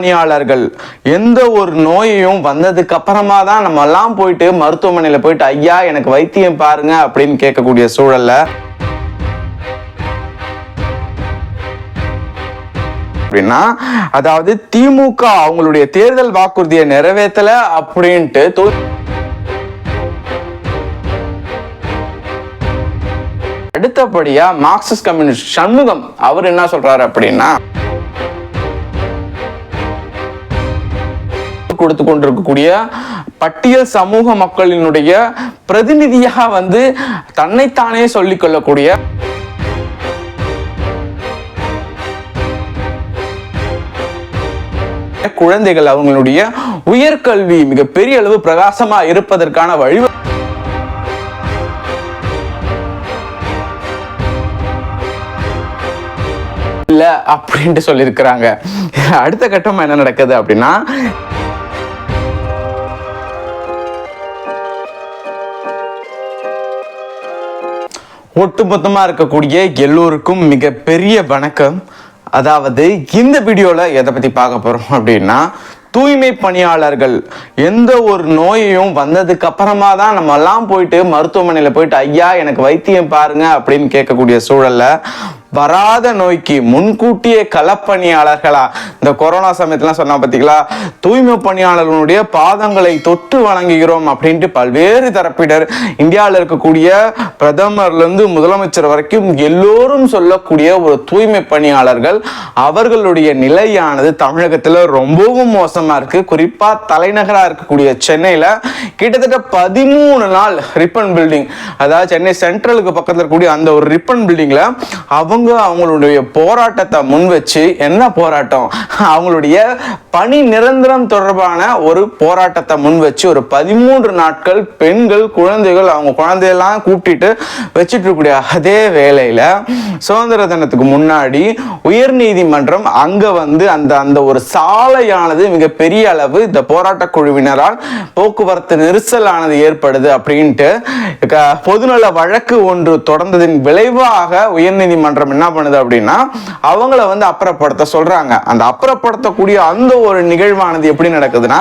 பணியாளர்கள் எந்த ஒரு நோயையும் வந்ததுக்கு அப்புறமா தான் நம்ம எல்லாம் போயிட்டு மருத்துவமனையில போயிட்டு ஐயா எனக்கு வைத்தியம் பாருங்க அப்படின்னு கேட்கக்கூடிய சூழல்ல அப்படின்னா அதாவது திமுக அவங்களுடைய தேர்தல் வாக்குறுதியை நிறைவேற்றல அப்படின்ட்டு அடுத்தபடியா மார்க்சிஸ்ட் கம்யூனிஸ்ட் சண்முகம் அவர் என்ன சொல்றாரு அப்படின்னா கொடுத்து கொண்டிருக்கக்கூடிய பட்டியல் சமூக மக்களினுடைய பிரதிநிதியாக வந்து தன்னைத்தானே சொல்லிக்கொள்ளக்கூடிய குழந்தைகள் அவங்களுடைய உயர்கல்வி மிகப்பெரிய அளவு பிரகாசமா இருப்பதற்கான வழி இல்ல அப்படின்ட்டு சொல்லியிருக்கிறாங்க. அடுத்த கட்டம் என்ன நடக்குது அப்படின்னா ஒட்டுமொத்தமாக இருக்கக்கூடிய எல்லோருக்கும் மிகப்பெரிய வணக்கம். அதாவது இந்த வீடியோவில் எதை பற்றி பார்க்க போகிறோம் அப்படின்னா தூய்மை பணியாளர்கள் எந்த ஒரு நோயையும் வந்ததுக்கு அப்புறமா தான் நம்மெல்லாம் போயிட்டு மருத்துவமனையில் போயிட்டு ஐயா எனக்கு வைத்தியம் பாருங்க அப்படின்னு கேட்கக்கூடிய சூழல்ல வராத நோய்க்கு முன்கூட்டியே களப்பணியாளர்களா? இந்த கொரோனா சமயத்துல சொன்னா பாத்தீங்களா? தூய்மை பணியாளர்களுடைய பாதங்களை தொட்டு வணங்குகிறோம் அப்படின்ட்டு பல்வேறு தரப்பினர் இந்தியாவில் இருக்கக்கூடிய பிரதமர்ல இருந்து முதலமைச்சர் வரைக்கும் எல்லோரும் சொல்லக்கூடிய ஒரு தூய்மை பணியாளர்கள் அவர்களுடைய நிலையானது தமிழகத்துல ரொம்பவும் மோசமா இருக்கு. குறிப்பா தலைநகரா இருக்கக்கூடிய சென்னையில கிட்டத்தட்ட பதிமூணு நாள் ரிப்பன் பில்டிங். அதாவது சென்னை சென்ட்ரலுக்கு பக்கத்துல இருக்கக்கூடிய அந்த ஒரு ரிப்பன் பில்டிங்ல அவங்க அவங்களுடைய போராட்டத்தை முன் வச்சு என்ன போராட்டம்? அவங்களுடைய பணி நிரந்தரம் தொடர்பான ஒரு போராட்டத்தை முன் வச்சு ஒரு பதிமூன்று நாட்கள் பெண்கள் குழந்தைகள் அவங்க குழந்தையெல்லாம் கூப்பிட்டுட்டு வச்சுட்டு இருக்கக்கூடிய அதே வேலையில் சுதந்திர தினத்துக்கு முன்னாடி உயர் நீதிமன்றம் அங்க வந்து அந்த அந்த ஒரு சாலையானது மிகப்பெரிய அளவு இந்த போராட்ட குழுவினரால் போக்குவரத்து நெரிசலானது ஏற்படுது அப்படின்ட்டு பொதுநல வழக்கு ஒன்று தொடர்ந்ததின் விளைவாக உயர்நீதிமன்றம் என்ன பண்ணுது அப்படின்னா அவங்கள வந்து அப்புறப்படுத்த சொல்றாங்க. அந்த அப்புறப்படுத்தக்கூடிய அந்த ஒரு நிகழ்வானது எப்படி நடக்குதுன்னா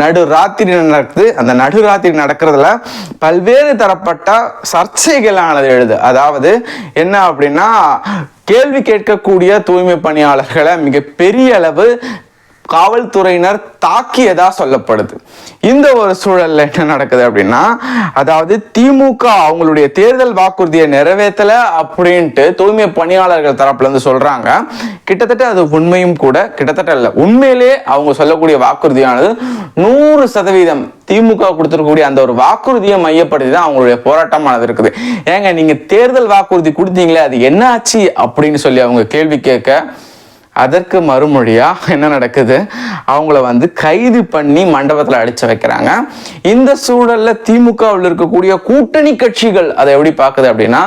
நடு ராத்திரி நடக்குது. அந்த நடு ராத்திரி நடக்கிறதுல பல்வேறு தரப்பட்ட சர்ச்சைகளானது எழுது. அதாவது என்ன அப்படின்னா கேள்வி கேட்கக்கூடிய தூய்மை பணியாளர்களை மிகப்பெரிய அளவு காவல்துறையினர் தாக்கியதா சொல்லப்படுது. இந்த ஒரு சூழல்ல என்ன நடக்குது அப்படின்னா அதாவது திமுக அவங்களுடைய தேர்தல் வாக்குறுதியை நிறைவேற்றல அப்படின்ட்டு தூய்மை பணியாளர்கள் தரப்புல இருந்து சொல்றாங்க. கிட்டத்தட்ட அது உண்மையும் கூட கிட்டத்தட்ட இல்லை. உண்மையிலே அவங்க சொல்லக்கூடிய வாக்குறுதியானது நூறு சதவீதம் திமுக கொடுத்துருக்கக்கூடிய அந்த ஒரு வாக்குறுதியை மையப்படுத்தி தான் அவங்களுடைய போராட்டமானது இருக்குது. ஏங்க நீங்க தேர்தல் வாக்குறுதி கொடுத்தீங்களே அது என்ன ஆச்சு அப்படின்னு சொல்லி அவங்க கேள்வி கேட்க அதற்கு மறுமொழியாக என்ன நடக்குது? அவங்கள வந்து கைது பண்ணி மண்டபத்தில் அடிச்சு வைக்கிறாங்க. இந்த சூழலில் திமுகவில் இருக்கக்கூடிய கூட்டணி கட்சிகள் அதை எப்படி பார்க்குது அப்படின்னா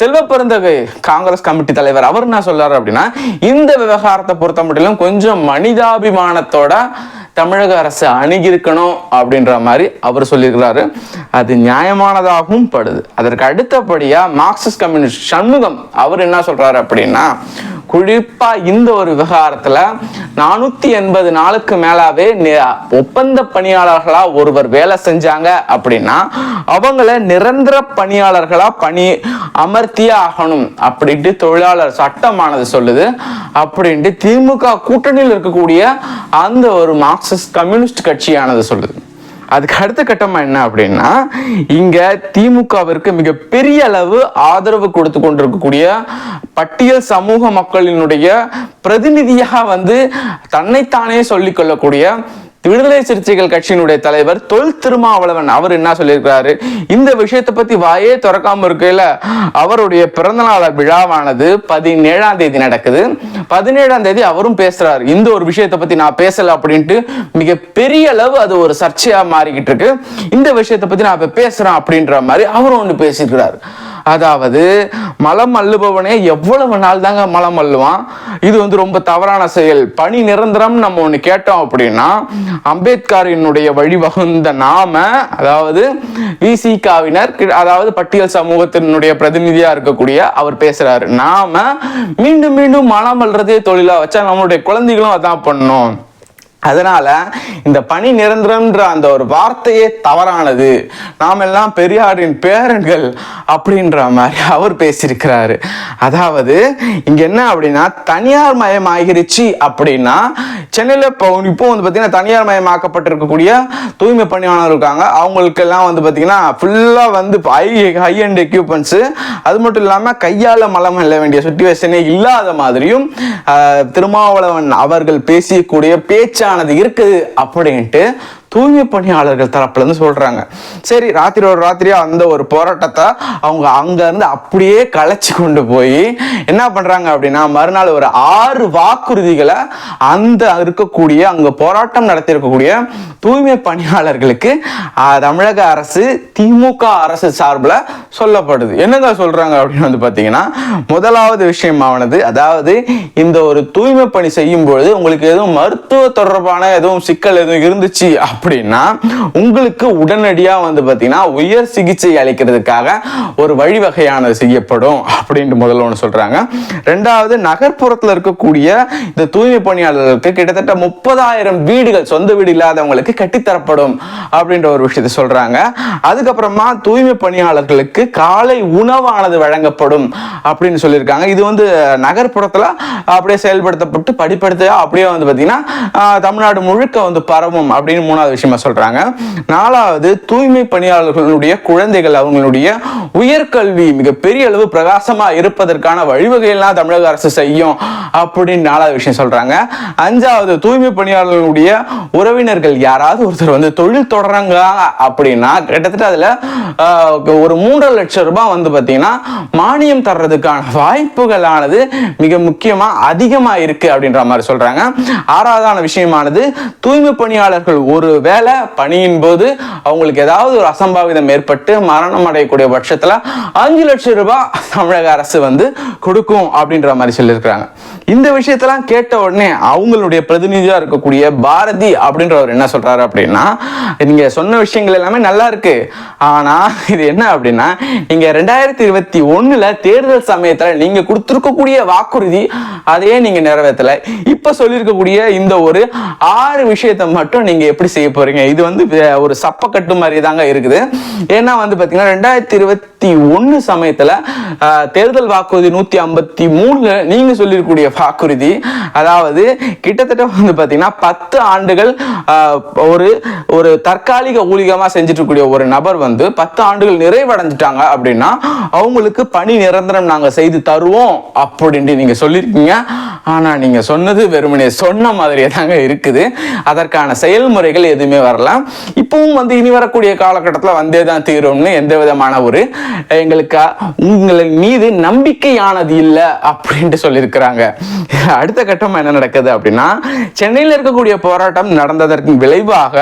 செல்வ பெருந்தகை காங்கிரஸ் கமிட்டி தலைவர் அவர் என்ன சொல்றாரு அப்படின்னா இந்த விவகாரத்தை பொறுத்த மட்டும் கொஞ்சம் மனிதாபிமானத்தோட தமிழக அரசு அணுகியிருக்கணும் அப்படின்ற மாதிரி அவர் சொல்லியிருக்கிறாரு. அது நியாயமானதாகவும் படுது. அதற்கு அடுத்தபடியாக மார்க்சிஸ்ட் கம்யூனிஸ்ட் சண்முகம் அவர் என்ன சொல்றாரு அப்படின்னா குறிப்பா இந்த ஒரு விவகாரத்துல நானூத்தி எண்பது நாளுக்கு மேலாவே நி- ஒப்பந்த பணியாளர்களா ஒருவர் வேலை செஞ்சாங்க அப்படின்னா அவங்கள நிரந்தர பணியாளர்களா பணி அமர்த்தியே ஆகணும் அப்படின்ட்டு தொழிலாளர் சட்டமானது சொல்லுது. அப்படின்ட்டு திமுக கூட்டணியில் இருக்கக்கூடிய அந்த ஒரு மார்க்சிஸ்ட் கம்யூனிஸ்ட் கட்சியானது சொல்லுது. அதுக்கு அடுத்த கட்டமா என்ன அப்படின்னா இங்க திமுகவிற்கு மிகப்பெரிய அளவு ஆதரவு கொடுத்து கொண்டிருக்கக்கூடிய பட்டியல் சமூக மக்களினுடைய பிரதிநிதியாக வந்து தன்னைத்தானே சொல்லிக் கொள்ளக்கூடிய விடுதலை சிறுத்தைகள் கட்சியினுடைய தலைவர் தொல் திருமாவளவன் அவர் என்ன சொல்லியிருக்கிறாரு? இந்த விஷயத்தை பத்தி வாயே திறக்காம இருக்கையில அவருடைய பிறந்தநாள விழாவானது பதினேழாம் தேதி நடக்குது. பதினேழாம் தேதி அவரும் பேசுறாரு. இந்த ஒரு விஷயத்தை பத்தி நான் பேசல அப்படின்ட்டு மிக பெரிய அளவு அது ஒரு சர்ச்சையா மாறிக்கிட்டு இருக்கு. இந்த விஷயத்தை பத்தி நான் இப்ப பேசுறேன் அப்படின்ற மாதிரி அவரும் ஒன்று பேசியிருக்கிறாரு. அதாவது மலம் அள்ளுபவனே எவ்வளவு நாள் தாங்க மலம் அள்ளுவான்? இது வந்து ரொம்ப தவறான செயல். பணி நிரந்தரம் நம்ம ஒன்று கேட்டோம் அப்படின்னா அம்பேத்கரினுடைய வழிவகுந்த நாம அதாவது விசிகாவினர் அதாவது பட்டியல் சமூகத்தினுடைய பிரதிநிதியா இருக்கக்கூடிய அவர் பேசுறாரு. நாம மீண்டும் மீண்டும் மலம் அள்ளுறதே தொழிலா வச்சா நம்மளுடைய குழந்தைகளும் அதான் பண்ணணும் அதனால இந்த பணி நிரந்தரம்ன்ற அந்த ஒரு வார்த்தையே தவறானது. நாம் எல்லாம் பெரியாரின் பேரன்கள் அப்படின்ற மாதிரி அவர் பேசியிருக்கிறாரு. அதாவது இங்க என்ன அப்படின்னா தனியார் மயம் ஆகிருச்சு அப்படின்னா சென்னையில் இப்போ இப்போ வந்து பார்த்தீங்கன்னா தனியார் மயமாக்கப்பட்டிருக்கக்கூடிய தூய்மை பணியாளர் இருக்காங்க. அவங்களுக்கெல்லாம் வந்து பார்த்தீங்கன்னா ஃபுல்லாக வந்து ஹை ஹை அண்ட் எக்யூப்மெண்ட்ஸு அது மட்டும் இல்லாமல் கையால் மலம் இல்ல வேண்டிய சுச்சுவேஷனே இல்லாத மாதிரியும் திருமாவளவன் அவர்கள் பேசியக்கூடிய ஆனது இருக்குது அப்படின்ட்டு தூய்மை பணியாளர்கள் தரப்புல இருந்து சொல்றாங்க. சரி ராத்திரியோட ராத்திரியா அந்த ஒரு போராட்டத்தை அவங்க அங்க இருந்து அப்படியே கலைச்சி கொண்டு போய் என்ன பண்றாங்க அப்படின்னா மறுநாள் ஒரு ஆறு வாக்குறுதிகளை அந்த இருக்கக்கூடிய அங்க போராட்டம் நடத்தியிருக்கக்கூடிய தூய்மை பணியாளர்களுக்கு தமிழக அரசு திமுக அரசு சார்பில் சொல்லப்படுது. என்னங்க சொல்றாங்க அப்படின்னு வந்து பாத்தீங்கன்னா முதலாவது விஷயமானது அதாவது இந்த ஒரு தூய்மை பணி செய்யும் பொழுது உங்களுக்கு எதுவும் மருத்துவ தொடர்பான எதுவும் சிக்கல் எதுவும் இருந்துச்சு அப்படின்னா உங்களுக்கு உடனடியாக வந்து பார்த்தீங்கன்னா உயர் சிகிச்சை அளிக்கிறதுக்காக ஒரு வழிவகையானது செய்யப்படும் அப்படின்ட்டு முதல்ல ஒன்று சொல்கிறாங்க ரெண்டாவது நகர்ப்புறத்தில் இருக்கக்கூடிய இந்த தூய்மை பணியாளர்களுக்கு கிட்டத்தட்ட முப்பதாயிரம் வீடுகள் சொந்த வீடு இல்லாதவங்களுக்கு கட்டித்தரப்படும் அப்படின்ற ஒரு விஷயத்தை சொல்கிறாங்க அதுக்கப்புறமா தூய்மை பணியாளர்களுக்கு காலை உணவானது வழங்கப்படும் அப்படின்னு சொல்லியிருக்காங்க. இது வந்து நகர்ப்புறத்தில் அப்படியே செயல்படுத்தப்பட்டு படிப்படுத்த அப்படியே வந்து பார்த்தீங்கன்னா தமிழ்நாடு முழுக்க வந்து பரவும் அப்படின்னு மூணாவது விஷயமா சொல்றாங்க. நாலாவது தூய்மை பணியாளர்களுடைய குழந்தைகள் அவங்களுடைய உயர்கல்வி மிகப்பெரிய அளவு பிரகாசமா இருப்பதற்கான வழிவகையெல்லாம் தமிழக அரசு செய்யும் அப்படின்னு நாலாவது விஷயம் சொல்றாங்க. அஞ்சாவது தூய்மை பணியாளர்களுடைய உறவினர்கள் யாராவது ஒருத்தர் வந்து தொழில் தொடர்றாங்க அப்படின்னா கிட்டத்தட்ட அதுல ஆஹ், ஒரு மூன்றரை லட்சம் ரூபாய் வந்து பாத்தீங்கன்னா மானியம் தர்றதுக்கான வாய்ப்புகளானது மிக முக்கியமா அதிகமா இருக்கு அப்படின்ற மாதிரி சொல்றாங்க. ஆறாவதான விஷயமானது தூய்மை பணியாளர்கள் ஒரு வேலை பணியின் போது அவங்களுக்கு ஏதாவது ஒரு அசம்பாவிதம் ஏற்பட்டு மரணம் அடையக்கூடிய பட்சத்தில் அஞ்சு லட்சம் ரூபாய் தமிழக அரசு வந்து கொடுக்கும் அப்படின்ற மாதிரி சொல்லியிருக்கிறாங்க. இந்த விஷயத்தெல்லாம் கேட்ட உடனே அவங்களுடைய பிரதிநிதியாக இருக்கக்கூடிய பாரதி அப்படின்றவர் என்ன சொல்கிறாரு அப்படின்னா நீங்கள் சொன்ன விஷயங்கள் எல்லாமே நல்லா இருக்கு. ஆனால் இது என்ன அப்படின்னா நீங்கள் ரெண்டாயிரத்தி இருபத்தி ஒன்றில் தேர்தல் சமயத்தில் நீங்கள் கொடுத்துருக்கக்கூடிய வாக்குறுதி அதையே நீங்கள் நிறைவேற்றலை. இப்போ சொல்லியிருக்கக்கூடிய இந்த ஒரு ஆறு விஷயத்தை மட்டும் நீங்கள் எப்படி செய்ய போகிறீங்க இது வந்து ஒரு சப்பக்கட்டு மாதிரி தாங்க இருக்குது. ஏன்னா வந்து பார்த்தீங்கன்னா ரெண்டாயிரத்தி இருபத்தி ஐம்பத்தி ஒன்று சமயத்தில் தேர்தல் வாக்குறுதி நூற்றி ஐம்பத்தி மூணில் நீங்கள் சொல்லியிருக்கக்கூடிய வாக்குறுதி அதாவது கிட்டத்தட்ட வந்து பார்த்தீங்கன்னா பத்து ஆண்டுகள் ஒரு ஒரு தற்காலிக ஊழிகமாக செஞ்சுட்டு இருக்கக்கூடிய ஒரு நபர் வந்து பத்து ஆண்டுகள் நிறைவடைஞ்சிட்டாங்க அப்படின்னா அவங்களுக்கு பணி நிரந்தரம் நாங்கள் செய்து தருவோம் அப்படின்ட்டு நீங்கள் சொல்லியிருக்கீங்க ஆனால் நீங்கள் சொன்னது வெறுமனே சொன்ன மாதிரியே தாங்க இருக்குது. அதற்கான செயல்முறைகள் எதுவுமே வரல. இப்பவும் வந்து இனி வரக்கூடிய காலகட்டத்தில் வந்தே தான் தீரும்னு எந்த விதமான ஒரு எங்களுக்கு? உங்களின் மீது நம்பிக்கையானது இல்லை அப்படின்ட்டு சொல்லியிருக்கிறாங்க. அடுத்த கட்டம் என்ன நடக்குது அப்படின்னா சென்னையில் இருக்கக்கூடிய போராட்டம் நடந்ததற்கு விளைவாக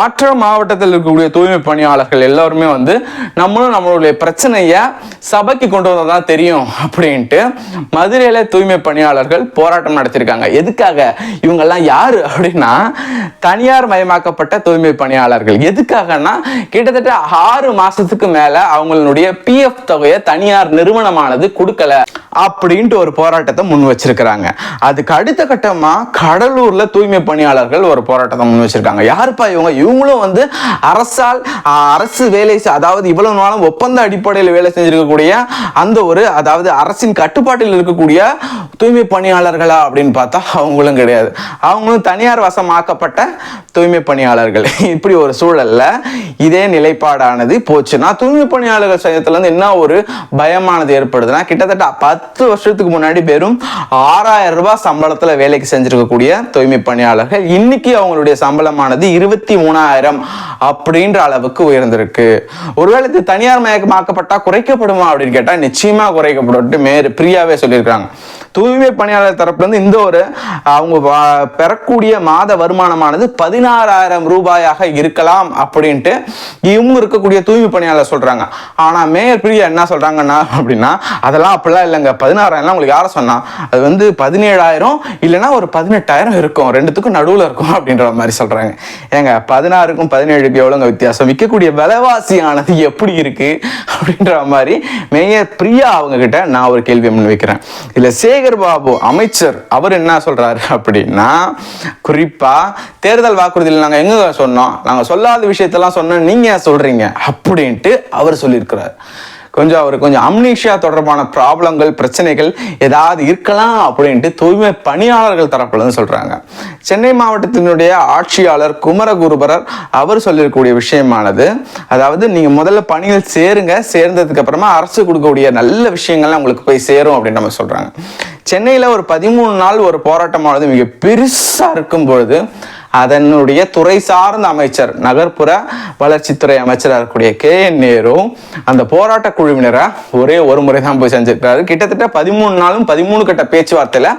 மற்ற மாவட்டத்தில் இருக்கக்கூடிய தூய்மை பணியாளர்கள் எல்லாருமே வந்து நம்மளும் நம்மளுடைய பிரச்சனையை சபைக்கு கொண்டு வந்தால் தான் தெரியும் அப்படின்ட்டு மதுரையில் தூய்மை பணியாளர்கள் போராட்டம் நடத்தியிருக்காங்க எதுக்காக? இவங்கெல்லாம் யார் அப்படின்னா தனியார் மயமாக்கப்பட்ட தூய்மை பணியாளர்கள். எதுக்காகன்னா கிட்டத்தட்ட ஆறு மாதத்துக்கு மேலே அவங்களுடைய பிஎஃப் தொகையை தனியார் நிறுவனமானது கொடுக்கல அப்படின்ட்டு ஒரு போராட்டத்தை முன் வச்சிருக்கிறாங்க. அதுக்கு அடுத்த கட்டமாக கடலூரில் தூய்மை பணியாளர்கள் ஒரு போராட்டத்தை முன் வச்சிருக்காங்க. யாருப்பா இவங்க? இவங்களும் வந்து அரசால் அரசு வேலை அதாவது இவ்வளவு நாளும் ஒப்பந்த அடிப்படையில் வேலை செஞ்சிருக்கக்கூடிய அந்த ஒரு அதாவது அரசின் கட்டுப்பாட்டில் இருக்கக்கூடிய தூய்மை பணியாளர்களா அப்படின்னு பார்த்தா அவங்களும் கிடையாது. அவங்களும் தனியார் வசமாக்கப்பட்ட தூய்மை பணியாளர்கள். இப்படி ஒரு சூழல்ல இதே நிலைப்பாடானது போச்சுன்னா தூய்மை பணியாளர்கள் சங்கத்துல இருந்து என்ன ஒரு பயமானது ஏற்படுதுன்னா கிட்டத்தட்ட பத்து வருஷத்துக்கு முன்னாடி வெறும் ஆறாயிரம் ரூபாய் சம்பளத்துல வேலைக்கு செஞ்சிருக்கக்கூடிய தூய்மை பணியாளர்கள். இன்னைக்கு அவங்களுடைய சம்பளமானது இருபத்தி மூணு மூணாயிரம் அப்படின்ற அளவுக்கு உயர்ந்திருக்கு. ஒருவேளை இது தனியார் மயமாக்கப்பட்டா குறைக்கப்படுமா அப்படின்னு கேட்டால் நிச்சயமா குறைக்கப்படும். மேரு பிரியாவே சொல்லியிருக்காங்க தூய்மை பணியாளர் தரப்புலேருந்து இந்த ஒரு அவங்க பெறக்கூடிய மாத வருமானமானது பதினாறாயிரம் ரூபாயாக இருக்கலாம் அப்படின்ட்டு இவங்க இருக்கக்கூடிய தூய்மை பணியாளர் சொல்கிறாங்க ஆனால் மேயர் பிரியா என்ன சொல்கிறாங்கன்னா அப்படின்னா அதெல்லாம் அப்படிலாம் இல்லைங்க. பதினாறாயிரம்லாம் உங்களுக்கு யாரை சொன்னால் அது வந்து பதினேழாயிரம் இல்லைன்னா ஒரு பதினெட்டாயிரம் இருக்கும். ரெண்டுத்துக்கும் நடுவில் இருக்கும். அப்படின்ற மாதிரி சொல்கிறாங்க ஏங்க ப பதினாறுக்கும் பதினேழுக்கும் எவ்வளோங்க வித்தியாசம்? விற்கக்கூடிய விலைவாசியானது எப்படி இருக்கு? அப்படின்ற மாதிரி மேயர் பிரியா அவங்க கிட்ட நான் ஒரு கேள்வி முன் வைக்கிறேன். இல்லை சேகர் பாபு அமைச்சர் அவர் என்ன சொல்றாரு அப்படின்னா குறிப்பா தேர்தல் வாக்குறுதியில் நாங்கள் எங்க சொன்னோம்? நாங்கள் சொல்லாத விஷயத்தெல்லாம் சொன்னோம் நீங்க சொல்றீங்க? அப்படின்ட்டு அவர் சொல்லியிருக்கிறார். கொஞ்சம் அவர் கொஞ்சம் அம்னீஷியா தொடர்பான ப்ராப்ளங்கள் பிரச்சனைகள் ஏதாவது இருக்கலாம் அப்படின்ட்டு தூய்மை பணியாளர்கள் தரப்புலன்னு சொல்கிறாங்க சென்னை மாவட்டத்தினுடைய ஆட்சியாளர் குமரகுருபரர் அவர் சொல்லியிருக்கக்கூடிய விஷயமானது அதாவது நீங்கள் முதல்ல பணியில் சேருங்க சேர்ந்ததுக்கு அப்புறமா அரசு கொடுக்கக்கூடிய நல்ல விஷயங்கள்லாம் உங்களுக்கு போய் சேரும் அப்படின்னு நம்ம சொல்கிறாங்க சென்னையில் ஒரு பதிமூணு நாள் ஒரு போராட்டமானது மிக பெருசாக இருக்கும் பொழுது அதனுடைய துறை சார்ந்த அமைச்சர் நகர்ப்புற வளர்ச்சித்துறை அமைச்சராக இருக்கக்கூடிய கே. என். நேரு அந்த போராட்ட குழுவினரை ஒரே ஒரு முறை தான் போய் செஞ்சிருக்கிறாரு கிட்டத்தட்ட பதிமூணு நாளும் பதிமூணு கட்ட பேச்சுவார்த்தையில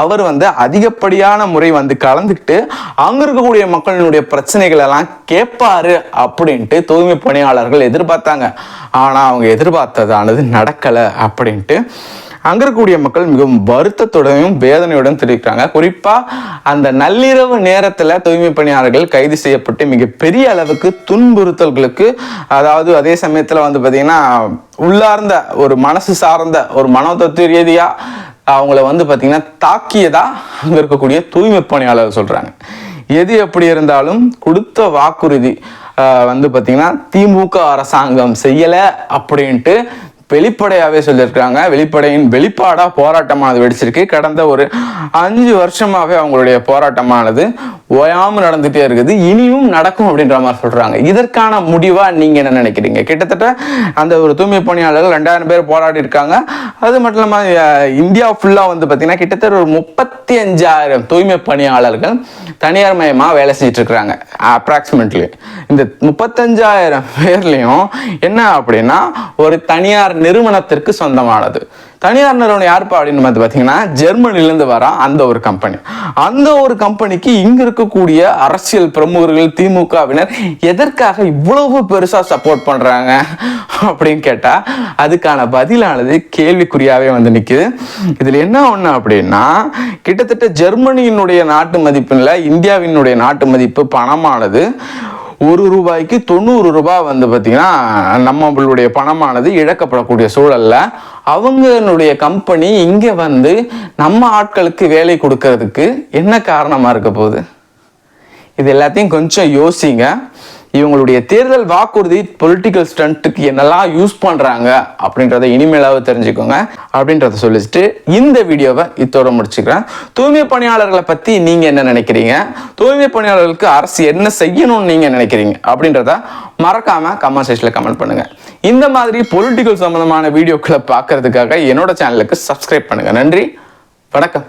அவர் வந்து அதிகப்படியான முறை வந்து கலந்துக்கிட்டு அங்க இருக்கக்கூடிய மக்களினுடைய பிரச்சனைகள் எல்லாம் கேட்பாரு அப்படின்ட்டு தூய்மை பணியாளர்கள் எதிர்பார்த்தாங்க. ஆனா அவங்க எதிர்பார்த்ததானது நடக்கல அப்படின்ட்டு அங்க இருக்கக்கூடிய மக்கள் மிகவும் வருத்தத்துடனும் வேதனையுடன் தெரிவிக்கிறாங்க. குறிப்பா அந்த நள்ளிரவு நேரத்துல தூய்மை பணியாளர்கள் கைது செய்யப்பட்டு மிகப்பெரிய அளவுக்கு துன்புறுத்தல்களுக்கு அதாவது அதே சமயத்துல வந்து பாத்தீங்கன்னா உள்ளார்ந்த ஒரு மனசு சார்ந்த ஒரு மனோதத்துவ ரீதியா அவங்கள வந்து பாத்தீங்கன்னா தாக்கியதா அங்க இருக்கக்கூடிய தூய்மை பணியாளர் சொல்றாங்க. எது எப்படி இருந்தாலும் கொடுத்த வாக்குறுதி வந்து பார்த்தீங்கன்னா திமுக அரசாங்கம் செய்யலை அப்படின்ட்டு வெளிப்படையாகவே சொல்லியிருக்காங்க வெளிப்படையின் வெளிப்பாடா போராட்டமானது வெடிச்சிருக்கு. கடந்த ஒரு அஞ்சு வருஷமாகவே அவங்களுடைய போராட்டமானது ஓயாமல் நடந்துட்டே இருக்குது. இனியும் நடக்கும் அப்படின்ற மாதிரி சொல்கிறாங்க இதற்கான முடிவாக நீங்கள் என்ன நினைக்கிறீங்க? கிட்டத்தட்ட அந்த ஒரு தூய்மை பணியாளர்கள் ரெண்டாயிரம் பேர் போராடி இருக்காங்க. அது மட்டும் இல்லாமல் இந்தியா ஃபுல்லாக வந்து பார்த்திங்கன்னா கிட்டத்தட்ட ஒரு முப்பத்தி அஞ்சாயிரம் தூய்மை பணியாளர்கள் தனியார் மயமாக வேலை செஞ்சுட்டு இருக்கிறாங்க அப்ராக்சிமேட்லி இந்த முப்பத்தஞ்சாயிரம் பேர்லேயும் என்ன அப்படின்னா ஒரு தனியார் நிறுவனத்திற்கு சொந்தமானது. தனியார் நிறுவனம் யாருப்பா அப்படின்னு வந்து பார்த்தீங்கன்னா ஜெர்மனிலேருந்து வர அந்த ஒரு கம்பெனி அந்த ஒரு கம்பெனிக்கு இங்க இருக்கக்கூடிய அரசியல் பிரமுகர்கள் திமுகவினர் எதற்காக இவ்வளவு பெருசாக சப்போர்ட் பண்ணுறாங்க அப்படின்னு கேட்டால் அதுக்கான பதிலானது கேள்விக்குறியாகவே வந்து நிற்குது இதில் என்ன ஒன்று அப்படின்னா கிட்டத்தட்ட ஜெர்மனியினுடைய நாட்டு மதிப்பில் இந்தியாவினுடைய நாட்டு மதிப்பு பணமானது ஒரு ரூபாய்க்கு தொண்ணூறு ரூபாய் வந்து பார்த்தீங்கன்னா நம்மளுடைய பணமானது இழக்கப்படக்கூடிய சூழலில் அவங்களுடைய கம்பெனி இங்கே வந்து நம்ம ஆட்களுக்கு வேலை கொடுக்கறதுக்கு என்ன காரணமாக இருக்க போகுது? இது எல்லாத்தையும் கொஞ்சம் யோசிங்க. இவங்களுடைய தேர்தல் வாக்குறுதி பொலிட்டிக்கல் ஸ்டண்ட்டுக்கு என்னெல்லாம் யூஸ் பண்ணுறாங்க அப்படின்றத இனிமேலாவது தெரிஞ்சுக்கோங்க அப்படின்றத சொல்லிச்சுட்டு இந்த வீடியோவை இத்தோட முடிச்சுக்கிறேன். தூய்மை பணியாளர்களை பற்றி நீங்கள் என்ன நினைக்கிறீங்க? தூய்மை பணியாளர்களுக்கு அரசு என்ன செய்யணும்னு நீங்கள் நினைக்கிறீங்க? அப்படின்றத மறக்காமல் கமெண்ட் செக்ஷனில் கமெண்ட் பண்ணுங்க. இந்த மாதிரி பொலிட்டிக்கல் சம்மந்தமான வீடியோக்களை பார்க்கறதுக்காக என்னோட சேனலுக்கு சப்ஸ்கிரைப் பண்ணுங்கள் நன்றி. வணக்கம்.